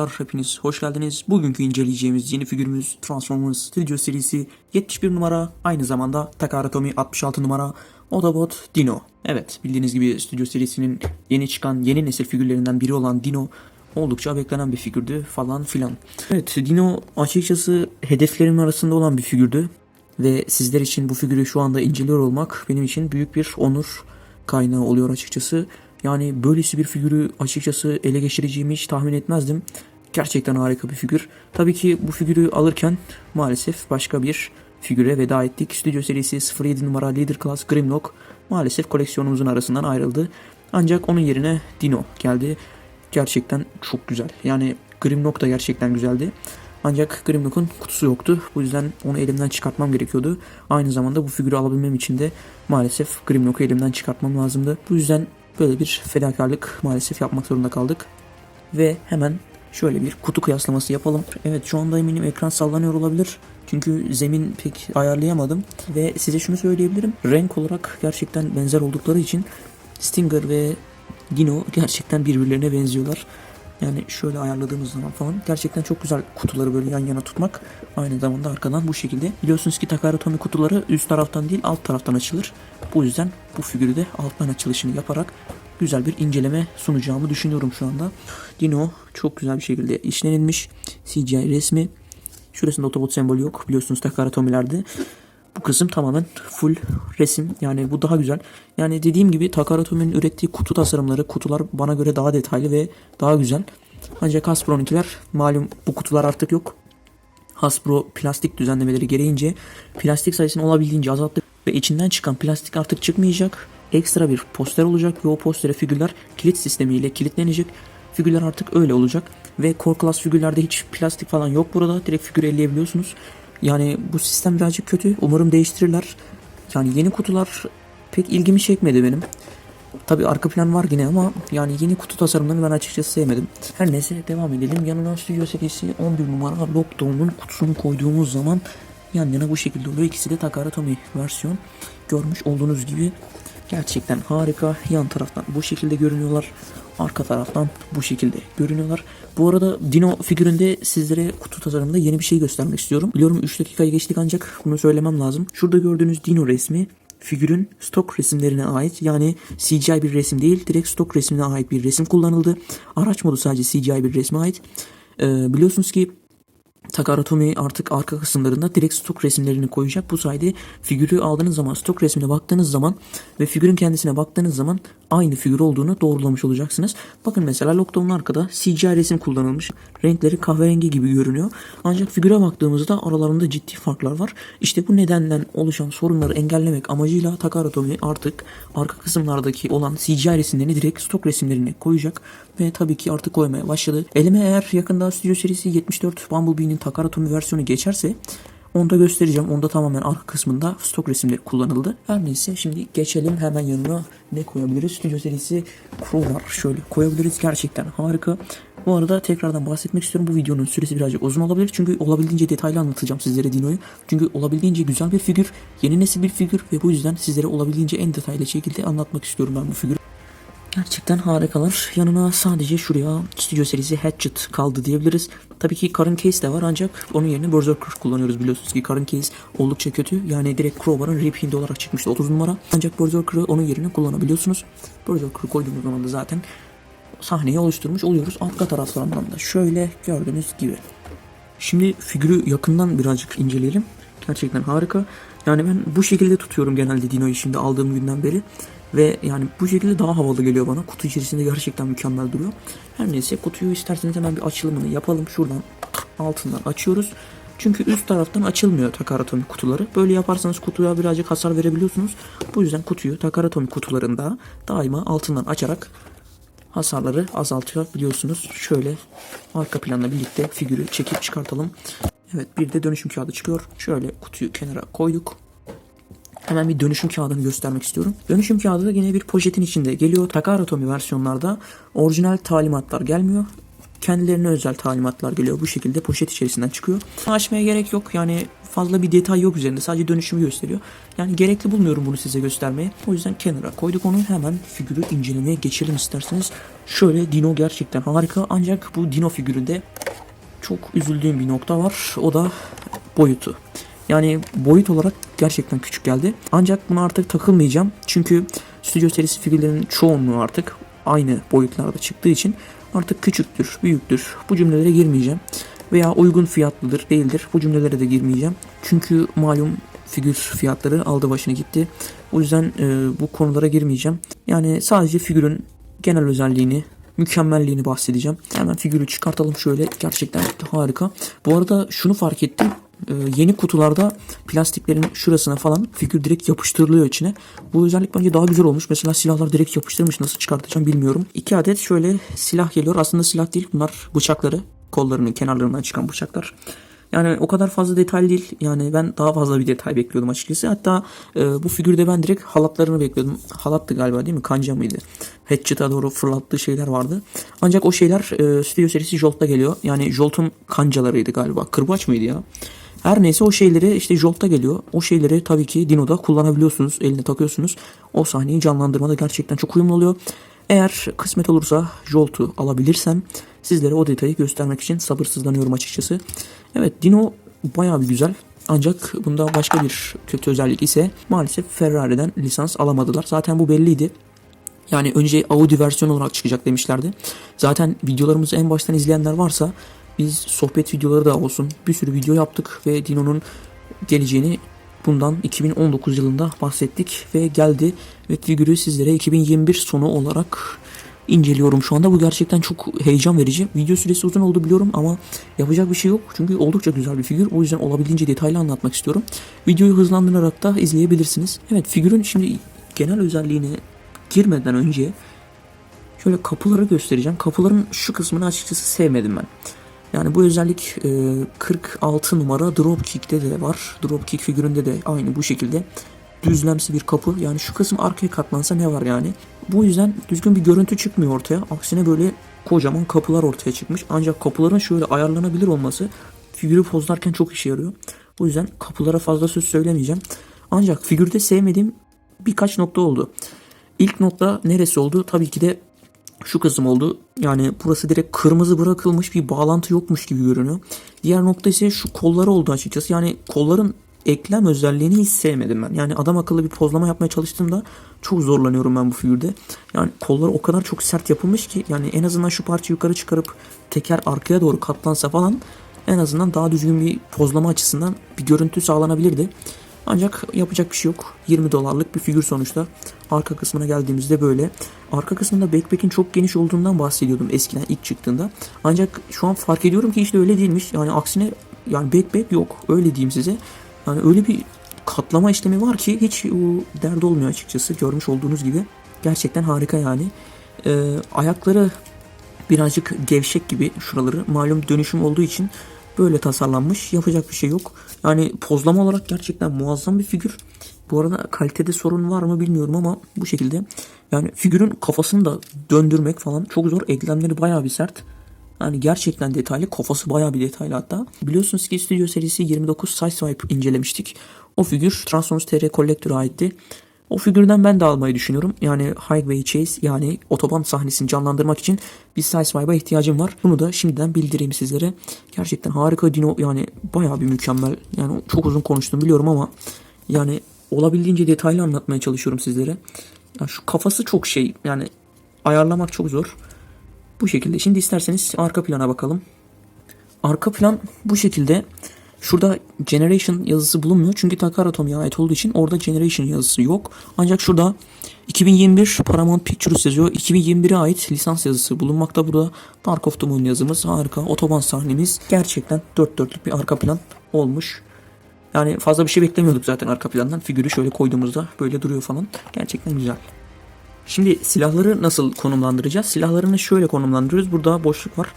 Arkadaşlar. Hepiniz hoş geldiniz. Bugünkü inceleyeceğimiz yeni figürümüz Transformers Studio serisi 71 numara. Aynı zamanda Takara Tomy 66 numara. Autobot Dino. Evet bildiğiniz gibi Studio serisinin yeni çıkan yeni nesil figürlerinden biri olan Dino oldukça beklenen bir figürdü falan filan. Evet Dino açıkçası hedeflerim arasında olan bir figürdü. Ve sizler için bu figürü şu anda inceliyor olmak benim için büyük bir onur kaynağı oluyor açıkçası. Yani böylesi bir figürü açıkçası ele geçireceğimi hiç tahmin etmezdim. Gerçekten harika bir figür. Tabii ki bu figürü alırken maalesef başka bir figüre veda ettik. Stüdyo serisi 07 numara Leader Class Grimlock maalesef koleksiyonumuzun arasından ayrıldı. Ancak onun yerine Dino geldi. Gerçekten çok güzel. Yani Grimlock da gerçekten güzeldi. Ancak Grimlock'un kutusu yoktu. Bu yüzden onu elimden çıkartmam gerekiyordu. Aynı zamanda bu figürü alabilmem için de maalesef Grimlock'u elimden çıkartmam lazımdı. Bu yüzden böyle bir fedakarlık maalesef yapmak zorunda kaldık. Ve hemen şöyle bir kutu kıyaslaması yapalım. Evet şu anda eminim ekran sallanıyor olabilir. Çünkü zemin pek ayarlayamadım. Ve size şunu söyleyebilirim. Renk olarak gerçekten benzer oldukları için Stinger ve Dino gerçekten birbirlerine benziyorlar. Yani şöyle ayarladığımız zaman falan gerçekten çok güzel kutuları böyle yan yana tutmak. Aynı zamanda arkadan bu şekilde. Biliyorsunuz ki Takara Tomy kutuları üst taraftan değil alt taraftan açılır. Bu yüzden bu figürü de alttan açılışını yaparak güzel bir inceleme sunacağımı düşünüyorum şu anda. Dino çok güzel bir şekilde işlenilmiş. CGI resmi. Şurasında otobot sembolü yok. Biliyorsunuz Takara Tomy'lerde. Bu kısım tamamen full resim. Yani bu daha güzel. Yani dediğim gibi Takara Tomy'nin ürettiği kutu tasarımları, kutular bana göre daha detaylı ve daha güzel. Ancak Hasbro'nunkiler malum bu kutular artık yok. Hasbro plastik düzenlemeleri gereğince plastik sayısını olabildiğince azalttı ve içinden çıkan plastik artık çıkmayacak. Ekstra bir poster olacak ve o postere figürler kilit sistemiyle kilitlenecek. Figürler artık öyle olacak ve Core Class figürlerde hiç plastik falan yok burada. Direkt figür elleyebiliyorsunuz. Yani bu sistem birazcık kötü. Umarım değiştirirler. Yani yeni kutular pek ilgimi çekmedi benim. Tabi arka plan var yine ama yani yeni kutu tasarımlarını ben açıkçası sevmedim. Her neyse devam edelim. Yanına Studio serisi 11 numara Lockdown'un kutusunu koyduğumuz zaman yan yana bu şekilde oluyor. İkisi de Takara Tomy versiyon. Görmüş olduğunuz gibi gerçekten harika. Yan taraftan bu şekilde görünüyorlar. Arka taraftan bu şekilde görünüyorlar. Bu arada Dino figüründe sizlere kutu tasarımında yeni bir şey göstermek istiyorum. Biliyorum 3 dakikayı geçtik ancak bunu söylemem lazım. Şurada gördüğünüz Dino resmi figürün stok resimlerine ait yani CGI bir resim değil direkt stok resmine ait bir resim kullanıldı. Araç modu sadece CGI bir resme ait. Ee, biliyorsunuz ki Takara Tomy artık arka kısımlarında direkt stok resimlerini koyacak. Bu sayede figürü aldığınız zaman stok resmine baktığınız zaman ve figürün kendisine baktığınız zaman aynı figür olduğunu doğrulamış olacaksınız. Bakın mesela Lockdown'un arkada CGI resim kullanılmış. Renkleri kahverengi gibi görünüyor. Ancak figüre baktığımızda aralarında ciddi farklar var. İşte bu nedenden oluşan sorunları engellemek amacıyla Takara Tomy artık arka kısımlardaki olan CGI resimlerini direkt stok resimlerine koyacak. Ve tabii ki artık koymaya başladı. Elime eğer yakında Studio serisi 74 Bumblebee'nin Takara Tomy versiyonu geçerse onu da göstereceğim. Onda tamamen arka kısmında stok resimleri kullanıldı. Her neyse şimdi geçelim hemen yanına ne koyabiliriz? Studio serisi Crow var. Şöyle koyabiliriz. Gerçekten harika. Bu arada tekrardan bahsetmek istiyorum. Bu videonun süresi birazcık uzun olabilir. Çünkü olabildiğince detaylı anlatacağım sizlere Dino'yu. Çünkü olabildiğince güzel bir figür. Yeni nesil bir figür. Ve bu yüzden sizlere olabildiğince en detaylı şekilde anlatmak istiyorum ben bu figürü. Gerçekten harikalar. Yanına sadece şuraya Studio serisi Hatchet kaldı diyebiliriz. Tabii ki Karın Case de var ancak onun yerine Berserker kullanıyoruz biliyorsunuz ki Karın Case oldukça kötü. Yani direkt Crowbar'ın reprint olarak çıkmıştı 30 numara. Ancak Berserker'ı onun yerine kullanabiliyorsunuz. Berserker'ı koyduğumuz zaman da zaten sahneyi oluşturmuş oluyoruz. Arka taraflarından da şöyle gördüğünüz gibi. Şimdi figürü yakından birazcık inceleyelim. Gerçekten harika. Yani ben bu şekilde tutuyorum genelde Dino'yu şimdi aldığım günden beri. Ve yani bu şekilde daha havalı geliyor bana. Kutu içerisinde gerçekten mükemmel duruyor. Her neyse kutuyu isterseniz hemen bir açılımını yapalım. Şuradan altından açıyoruz. Çünkü üst taraftan açılmıyor Takara Tomy kutuları. Böyle yaparsanız kutuya birazcık hasar verebiliyorsunuz. Bu yüzden kutuyu Takara Tomy kutularında daima altından açarak hasarları azaltabiliyorsunuz. Şöyle arka planla birlikte figürü çekip çıkartalım. Evet bir de dönüşüm kağıdı çıkıyor. Şöyle kutuyu kenara koyduk. Hemen bir dönüşüm kağıdını göstermek istiyorum. Dönüşüm kağıdı yine bir poşetin içinde geliyor. Takara Tomy versiyonlarda orijinal talimatlar gelmiyor. kendilerine özel talimatlar geliyor. Bu şekilde poşet içerisinden çıkıyor. Açmaya gerek yok. Yani fazla bir detay yok üzerinde. Sadece dönüşümü gösteriyor. Yani gerekli bulmuyorum bunu size göstermeye. O yüzden kenara koyduk onu. Hemen figürü incelemeye geçelim isterseniz. Şöyle Dino gerçekten harika. Ancak bu Dino figüründe çok üzüldüğüm bir nokta var. O da boyutu. Yani boyut olarak gerçekten küçük geldi. Ancak buna artık takılmayacağım. Çünkü stüdyo serisi figürlerin çoğunluğu artık aynı boyutlarda çıktığı için artık küçüktür, büyüktür. Bu cümlelere girmeyeceğim. Veya uygun fiyatlıdır, değildir. Bu cümlelere de girmeyeceğim. Çünkü malum figür fiyatları aldı başını gitti. O yüzden e, bu konulara girmeyeceğim. Yani sadece figürün genel özelliğini, mükemmelliğini bahsedeceğim. Hemen figürü çıkartalım şöyle. Gerçekten harika. Bu arada şunu fark ettim. Ee, yeni kutularda plastiklerin şurasına falan figür direkt yapıştırılıyor içine. Bu özellik bence daha güzel olmuş. Mesela silahlar direkt yapıştırmış. Nasıl çıkartacağım bilmiyorum. İki adet şöyle silah geliyor. Aslında silah değil. Bunlar bıçakları. Kollarının kenarlarından çıkan bıçaklar. Yani o kadar fazla detay değil. Yani ben daha fazla bir detay bekliyordum açıkçası. Hatta e, bu figürde ben direkt halatlarını bekliyordum. Halattı galiba değil mi? Kanca mıydı? Hatchet'a doğru fırlattığı şeyler vardı. Ancak o şeyler e, stüdyo serisi Jolt'ta geliyor. Yani Jolt'un kancalarıydı galiba. Kırbaç mıydı ya? Her neyse o şeyleri işte Jolt'ta geliyor. O şeyleri tabii ki Dino'da kullanabiliyorsunuz. Eline takıyorsunuz. O sahneyi canlandırmada gerçekten çok uyumlu oluyor. Eğer kısmet olursa Jolt'u alabilirsem sizlere o detayı göstermek için sabırsızlanıyorum açıkçası. Evet Dino bayağı bir güzel. Ancak bunda başka bir kötü özellik ise maalesef Ferrari'den lisans alamadılar. Zaten bu belliydi. Yani önce Audi versiyon olarak çıkacak demişlerdi. Zaten videolarımızı en baştan izleyenler varsa biz sohbet videoları da olsun bir sürü video yaptık ve Dino'nun geleceğini bundan 2019 yılında bahsettik ve geldi ve figürü sizlere 2021 sonu olarak inceliyorum şu anda. Bu gerçekten çok heyecan verici. Video süresi uzun oldu biliyorum ama yapacak bir şey yok. Çünkü oldukça güzel bir figür. O yüzden olabildiğince detaylı anlatmak istiyorum. Videoyu hızlandırarak da izleyebilirsiniz. Evet figürün şimdi genel özelliğine girmeden önce şöyle kapıları göstereceğim. Kapıların şu kısmını açıkçası sevmedim ben. Yani bu özellik e, 46 numara Dropkick'te de var. Dropkick figüründe de aynı bu şekilde düzlemsi bir kapı. Yani şu kısım arkaya katlansa ne var yani? Bu yüzden düzgün bir görüntü çıkmıyor ortaya. Aksine böyle kocaman kapılar ortaya çıkmış. Ancak kapıların şöyle ayarlanabilir olması figürü pozlarken çok işe yarıyor. O yüzden kapılara fazla söz söylemeyeceğim. Ancak figürde sevmediğim birkaç nokta oldu. İlk nokta neresi oldu? Tabii ki de şu kısım oldu. Yani burası direkt kırmızı bırakılmış bir bağlantı yokmuş gibi görünüyor. Diğer nokta ise şu kolları oldu açıkçası. Yani kolların eklem özelliğini hiç sevmedim ben. Yani adam akıllı bir pozlama yapmaya çalıştığımda çok zorlanıyorum ben bu figürde. Yani kolları o kadar çok sert yapılmış ki yani en azından şu parça yukarı çıkarıp teker arkaya doğru katlansa falan en azından daha düzgün bir pozlama açısından bir görüntü sağlanabilirdi. Ancak yapacak bir şey yok. 20 dolarlık bir figür sonuçta. Arka kısmına geldiğimizde böyle. Arka kısmında backpack'in çok geniş olduğundan bahsediyordum eskiden ilk çıktığında. Ancak şu an fark ediyorum ki işte öyle değilmiş. Yani aksine yani backpack yok. Öyle diyeyim size. Yani öyle bir katlama işlemi var ki hiç o dert olmuyor açıkçası. Görmüş olduğunuz gibi. Gerçekten harika yani. Ee, ayakları birazcık gevşek gibi şuraları. Malum dönüşüm olduğu için böyle tasarlanmış. Yapacak bir şey yok. Yani pozlama olarak gerçekten muazzam bir figür. Bu arada kalitede sorun var mı bilmiyorum ama bu şekilde. Yani figürün kafasını da döndürmek falan çok zor. Eklemleri bayağı bir sert. Yani gerçekten detaylı. Kafası bayağı bir detaylı hatta. Biliyorsunuz ki Studio serisi 29 Sideswipe incelemiştik. O figür Transformers TR Collector'a aitti. O figürden ben de almayı düşünüyorum. Yani Highway Chase yani otoban sahnesini canlandırmak için bir Sideswipe'a ihtiyacım var. Bunu da şimdiden bildireyim sizlere. Gerçekten harika Dino yani bayağı bir mükemmel. Yani çok uzun konuştum biliyorum ama yani olabildiğince detaylı anlatmaya çalışıyorum sizlere. Ya şu kafası çok şey yani ayarlamak çok zor. Bu şekilde. Şimdi isterseniz arka plana bakalım. Arka plan bu şekilde. Şurada Generation yazısı bulunmuyor. Çünkü Takara Tomi'ye ait olduğu için orada Generation yazısı yok. Ancak şurada 2021 Paramount Pictures yazıyor. 2021'e ait lisans yazısı bulunmakta burada. Dark of the Moon yazımız harika. Otoban sahnemiz gerçekten dört dörtlük bir arka plan olmuş. Yani fazla bir şey beklemiyorduk zaten arka plandan. Figürü şöyle koyduğumuzda böyle duruyor falan. Gerçekten güzel. Şimdi silahları nasıl konumlandıracağız? Silahlarını şöyle konumlandırıyoruz. Burada boşluk var.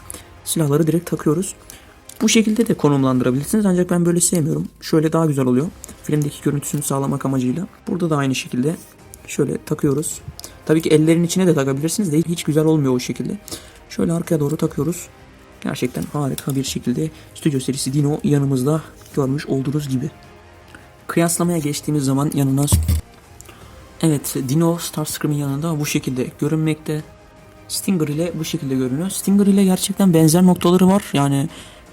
Silahları direkt takıyoruz. Bu şekilde de konumlandırabilirsiniz ancak ben böyle sevmiyorum. Şöyle daha güzel oluyor. Filmdeki görüntüsünü sağlamak amacıyla. Burada da aynı şekilde şöyle takıyoruz. Tabii ki ellerin içine de takabilirsiniz de hiç güzel olmuyor o şekilde. Şöyle arkaya doğru takıyoruz. Gerçekten harika bir şekilde stüdyo serisi Dino yanımızda görmüş olduğunuz gibi. Kıyaslamaya geçtiğimiz zaman yanına Evet Dino Starscream'in yanında bu şekilde görünmekte. Stinger ile bu şekilde görünüyor. Stinger ile gerçekten benzer noktaları var. Yani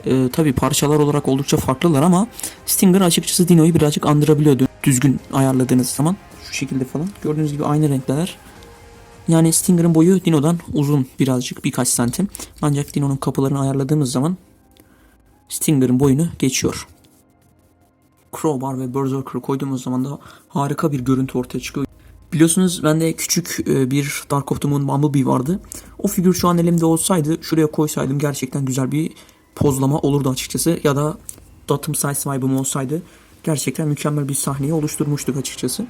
e, tabi parçalar olarak oldukça farklılar ama Stinger açıkçası Dino'yu birazcık andırabiliyor dü- düzgün ayarladığınız zaman. Şu şekilde falan. Gördüğünüz gibi aynı renkler. Yani Stinger'ın boyu Dino'dan uzun birazcık birkaç santim. Ancak Dino'nun kapılarını ayarladığımız zaman Stinger'ın boyunu geçiyor. Crowbar ve Berserker koyduğumuz zaman da harika bir görüntü ortaya çıkıyor. Biliyorsunuz bende küçük e, bir Dark of the Moon Bumblebee vardı. O figür şu an elimde olsaydı şuraya koysaydım gerçekten güzel bir pozlama olurdu açıkçası. Ya da Datum Size vibe'ım olsaydı gerçekten mükemmel bir sahneyi oluşturmuştuk açıkçası.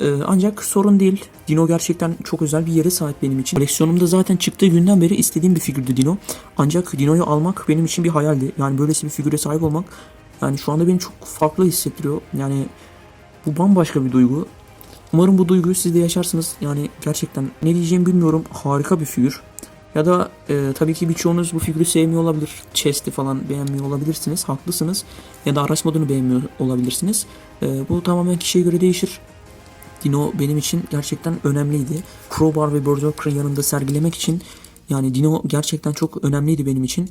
E, ancak sorun değil. Dino gerçekten çok özel bir yere sahip benim için. Koleksiyonumda zaten çıktığı günden beri istediğim bir figürdü Dino. Ancak Dino'yu almak benim için bir hayaldi. Yani böylesi bir figüre sahip olmak yani şu anda beni çok farklı hissettiriyor. Yani bu bambaşka bir duygu. Umarım bu duyguyu siz de yaşarsınız. Yani gerçekten ne diyeceğimi bilmiyorum. Harika bir figür. Ya da e, tabii ki birçoğunuz bu figürü sevmiyor olabilir. Chest'i falan beğenmiyor olabilirsiniz. Haklısınız. Ya da araç modunu beğenmiyor olabilirsiniz. E, bu tamamen kişiye göre değişir. Dino benim için gerçekten önemliydi. Crowbar ve Berserker'ın yanında sergilemek için yani Dino gerçekten çok önemliydi benim için.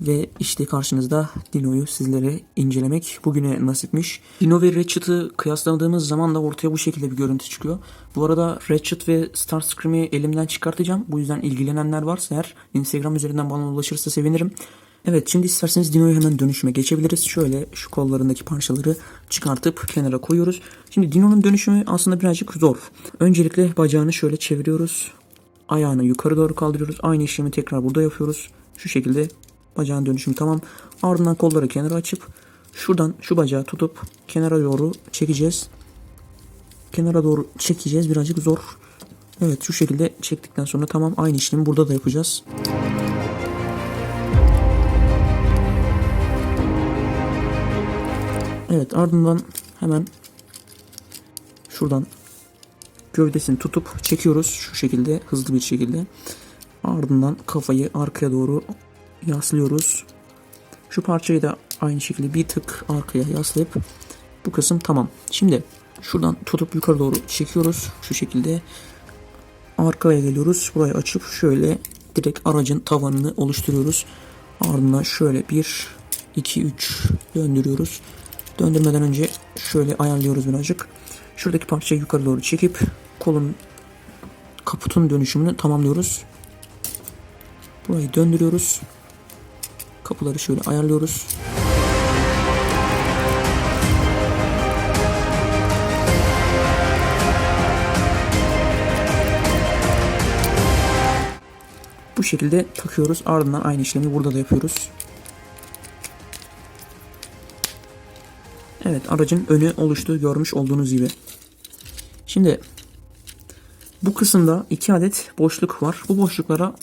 Ve işte karşınızda Dino'yu sizlere incelemek bugüne nasipmiş. Dino ve Ratchet'ı kıyasladığımız zaman da ortaya bu şekilde bir görüntü çıkıyor. Bu arada Ratchet ve Starscream'i elimden çıkartacağım. Bu yüzden ilgilenenler varsa eğer Instagram üzerinden bana ulaşırsa sevinirim. Evet şimdi isterseniz Dino'yu hemen dönüşüme geçebiliriz. Şöyle şu kollarındaki parçaları çıkartıp kenara koyuyoruz. Şimdi Dino'nun dönüşümü aslında birazcık zor. Öncelikle bacağını şöyle çeviriyoruz. Ayağını yukarı doğru kaldırıyoruz. Aynı işlemi tekrar burada yapıyoruz. Şu şekilde bacağın dönüşümü tamam. Ardından kolları kenara açıp şuradan şu bacağı tutup kenara doğru çekeceğiz. Kenara doğru çekeceğiz. Birazcık zor. Evet şu şekilde çektikten sonra tamam aynı işlemi burada da yapacağız. Evet ardından hemen şuradan gövdesini tutup çekiyoruz şu şekilde hızlı bir şekilde. Ardından kafayı arkaya doğru yaslıyoruz. Şu parçayı da aynı şekilde bir tık arkaya yaslayıp bu kısım tamam. Şimdi şuradan tutup yukarı doğru çekiyoruz şu şekilde. Arkaya geliyoruz. Burayı açıp şöyle direkt aracın tavanını oluşturuyoruz. Ardından şöyle 1 2 3 döndürüyoruz. Döndürmeden önce şöyle ayarlıyoruz birazcık. Şuradaki parçayı yukarı doğru çekip kolun kaputun dönüşümünü tamamlıyoruz. Burayı döndürüyoruz. Kapıları şöyle ayarlıyoruz. Bu şekilde takıyoruz. Ardından aynı işlemi burada da yapıyoruz. Evet aracın önü oluştu görmüş olduğunuz gibi. Şimdi bu kısımda iki adet boşluk var. Bu boşluklara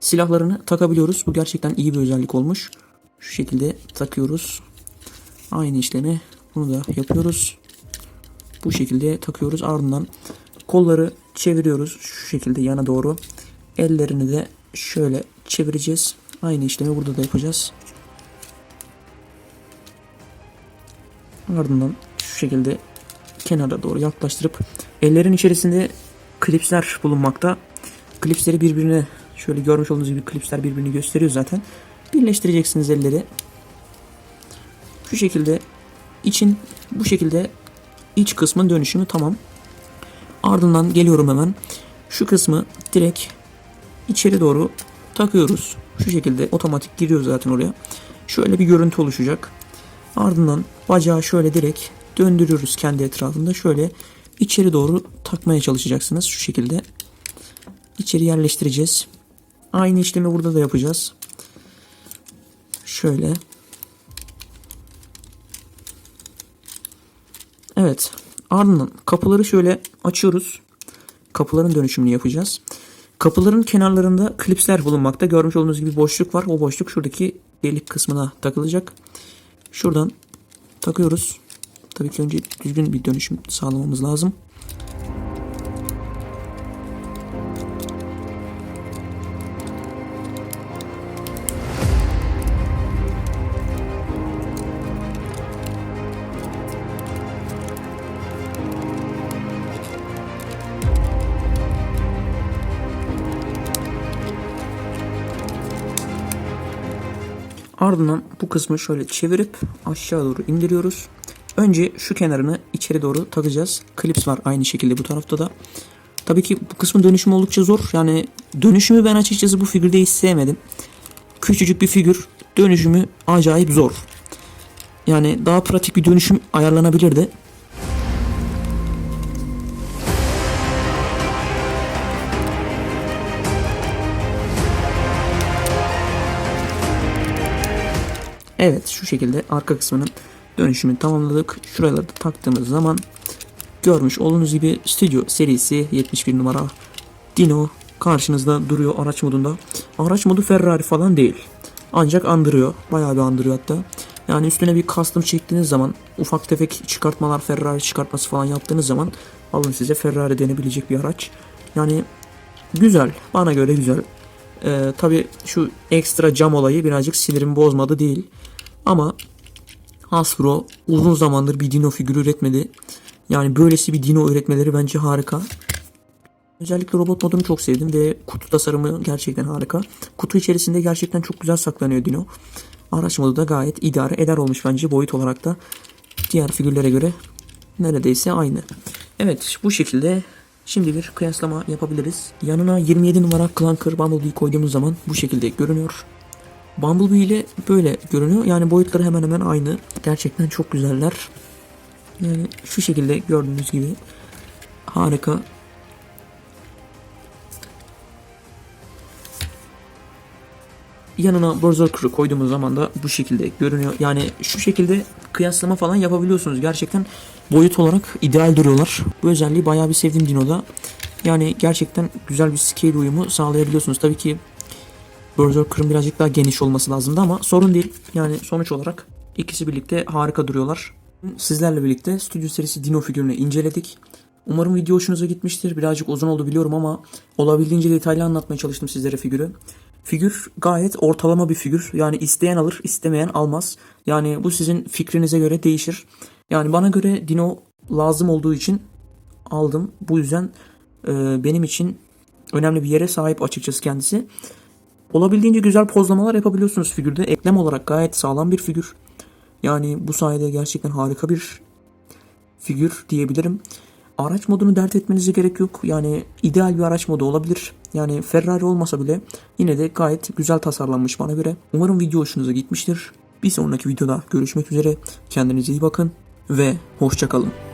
silahlarını takabiliyoruz. Bu gerçekten iyi bir özellik olmuş. Şu şekilde takıyoruz. Aynı işlemi bunu da yapıyoruz. Bu şekilde takıyoruz. Ardından kolları çeviriyoruz. Şu şekilde yana doğru. Ellerini de şöyle çevireceğiz. Aynı işlemi burada da yapacağız. Ardından şu şekilde kenara doğru yaklaştırıp ellerin içerisinde klipsler bulunmakta. Klipsleri birbirine şöyle görmüş olduğunuz gibi klipsler birbirini gösteriyor zaten. Birleştireceksiniz elleri. Şu şekilde için bu şekilde iç kısmın dönüşümü tamam. Ardından geliyorum hemen. Şu kısmı direkt içeri doğru takıyoruz. Şu şekilde otomatik giriyor zaten oraya. Şöyle bir görüntü oluşacak. Ardından bacağı şöyle direkt döndürüyoruz kendi etrafında. Şöyle içeri doğru takmaya çalışacaksınız şu şekilde. İçeri yerleştireceğiz. Aynı işlemi burada da yapacağız. Şöyle. Evet. Ardından kapıları şöyle açıyoruz. Kapıların dönüşümünü yapacağız. Kapıların kenarlarında klipsler bulunmakta. Görmüş olduğunuz gibi boşluk var. O boşluk şuradaki delik kısmına takılacak. Şuradan takıyoruz. Tabii ki önce düzgün bir dönüşüm sağlamamız lazım. Ardından bu kısmı şöyle çevirip aşağı doğru indiriyoruz. Önce şu kenarını içeri doğru takacağız. Klips var aynı şekilde bu tarafta da. Tabii ki bu kısmın dönüşümü oldukça zor. Yani dönüşümü ben açıkçası bu figürde hiç sevmedim. Küçücük bir figür. Dönüşümü acayip zor. Yani daha pratik bir dönüşüm ayarlanabilirdi. Evet şu şekilde arka kısmının dönüşümünü tamamladık. Şuraları da taktığımız zaman görmüş olduğunuz gibi Studio serisi 71 numara Dino karşınızda duruyor araç modunda. Araç modu Ferrari falan değil. Ancak andırıyor. Bayağı bir andırıyor hatta. Yani üstüne bir custom çektiğiniz zaman ufak tefek çıkartmalar Ferrari çıkartması falan yaptığınız zaman alın size Ferrari denebilecek bir araç. Yani güzel. Bana göre güzel. Ee, Tabi şu ekstra cam olayı birazcık sinirimi bozmadı değil. Ama Hasbro uzun zamandır bir dino figürü üretmedi. Yani böylesi bir dino üretmeleri bence harika. Özellikle robot modunu çok sevdim ve kutu tasarımı gerçekten harika. Kutu içerisinde gerçekten çok güzel saklanıyor dino. Araç modu da gayet idare eder olmuş bence boyut olarak da diğer figürlere göre neredeyse aynı. Evet bu şekilde şimdi bir kıyaslama yapabiliriz. Yanına 27 numara Clunker Bumblebee koyduğumuz zaman bu şekilde görünüyor. Bumblebee ile böyle görünüyor. Yani boyutları hemen hemen aynı. Gerçekten çok güzeller. Yani şu şekilde gördüğünüz gibi harika. Yanına Berserker'ı koyduğumuz zaman da bu şekilde görünüyor. Yani şu şekilde kıyaslama falan yapabiliyorsunuz. Gerçekten boyut olarak ideal duruyorlar. Bu özelliği bayağı bir sevdim Dino'da. Yani gerçekten güzel bir scale uyumu sağlayabiliyorsunuz. Tabii ki Berserker'ın birazcık daha geniş olması lazımdı ama sorun değil. Yani sonuç olarak ikisi birlikte harika duruyorlar. Sizlerle birlikte Studio serisi Dino figürünü inceledik. Umarım video hoşunuza gitmiştir. Birazcık uzun oldu biliyorum ama olabildiğince detaylı anlatmaya çalıştım sizlere figürü. Figür gayet ortalama bir figür. Yani isteyen alır, istemeyen almaz. Yani bu sizin fikrinize göre değişir. Yani bana göre Dino lazım olduğu için aldım. Bu yüzden e, benim için önemli bir yere sahip açıkçası kendisi. Olabildiğince güzel pozlamalar yapabiliyorsunuz figürde. Eklem olarak gayet sağlam bir figür. Yani bu sayede gerçekten harika bir figür diyebilirim. Araç modunu dert etmenize gerek yok. Yani ideal bir araç modu olabilir. Yani Ferrari olmasa bile yine de gayet güzel tasarlanmış bana göre. Umarım video hoşunuza gitmiştir. Bir sonraki videoda görüşmek üzere. Kendinize iyi bakın ve hoşçakalın.